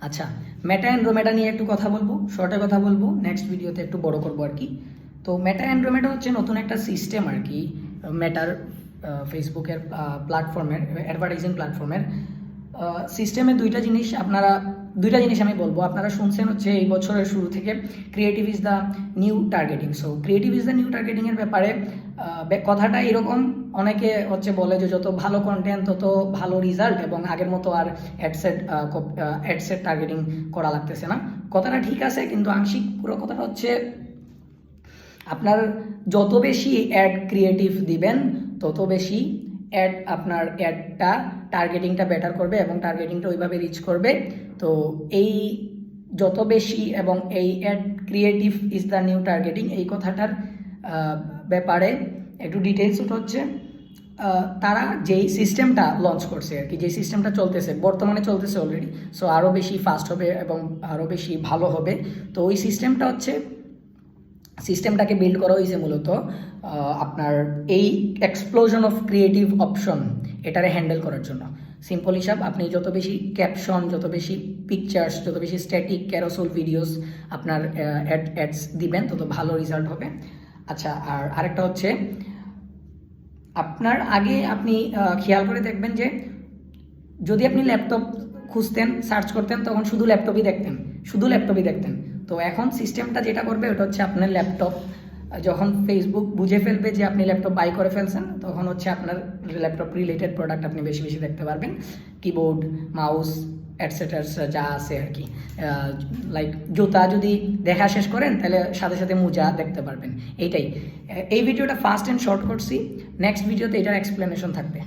আচ্ছা মেটা অ্যান্ড্রোমেটা নিয়ে একটু কথা বলব শর্টে কথা বলব নেক্সট ভিডিওতে একটু বড় করব আর কি। তো মেটা অ্যান্ড্রোমেটা হচ্ছে নতুন একটা সিস্টেম আর কি মেটার ফেসবুকের প্ল্যাটফর্মের অ্যাডভার্টাইজিং প্ল্যাটফর্মের সিস্টেমে দুইটা জিনিস আপনারা, দুইটা জিনিস আমি বলব। আপনারা শুনছেন হচ্ছে এই বছরের শুরু থেকে creative is the new targeting so creative is the new টার্গেটিংয়ের ব্যাপারে কথাটা এরকম, অনেকে হচ্ছে বলে যে যত ভালো কন্টেন্ট তত ভালো রেজাল্ট এবং আগের মতো আর অ্যাডসেট অ্যাডসেট টার্গেটিং করা লাগতেছে না। কথাটা ঠিক আছে, কিন্তু আংশিক পুরো কথাটা হচ্ছে, আপনার যত বেশি অ্যাড ক্রিয়েটিভ দিবেন, তত বেশি অ্যাড আপনার অ্যাডটা টার্গেটিংটা বেটার করবে এবং টার্গেটিংটা ওইভাবে রিচ করবে। তো এই যত বেশি এবং এই ad creative is the new targeting এই কথাটার ব্যাপারে একটু ডিটেলস হচ্ছে। তারা যেই সিস্টেমটা লঞ্চ করছে আর কি যে সিস্টেমটা চলতেছে, বর্তমানে চলতেছে অলরেডি সো আরও বেশি ফাস্ট হবে এবং আরও বেশি ভালো হবে। তো ওই সিস্টেমটা হচ্ছে সিস্টেমটাকে বিল্ড করা হয়েছে মূলত আপনার এই এক্সপ্লোশন অফ ক্রিয়েটিভ অপশন এটারে হ্যান্ডেল করার জন্য। সিম্পল হিসাব, আপনি যত বেশি ক্যাপশন যত বেশি পিকচার্স যত বেশি স্ট্যাটিক ক্যারোসোল ভিডিওস আপনার অ্যাড অ্যাডস দিবেন, তত ভালো রেজাল্ট হবে। আচ্ছা আর আরেকটা হচ্ছে, আপনার আগে আপনি খেয়াল করে দেখবেন যে, যদি আপনি ল্যাপটপ খুঁজতেন সার্চ করতেন, তখন শুধু ল্যাপটপই দেখতেন, শুধু ল্যাপটপই দেখতেন। তো এখন সিস্টেমটা যেটা করবে, ওটা হচ্ছে আপনার ল্যাপটপ। যখন ফেসবুক বুঝে ফেলবে যে আপনি ল্যাপটপ বাই করে ফেলছেন, তখন হচ্ছে আপনার ল্যাপটপ রিলেটেড প্রোডাক্ট আপনি বেশি বেশি দেখতে পারবেন। কিবোর্ড মাউস অ্যাটসেটার্স যা আছে আর কি। লাইক জুতা যদি দেখা শেষ করেন, তাহলে সাথে সাথে মোজা দেখতে পারবেন। এইটাই। এই ভিডিওটা ফাস্ট অ্যান্ড শর্ট করছি। নেক্সট ভিডিওতে এটার এক্সপ্লেনেশন থাকবে।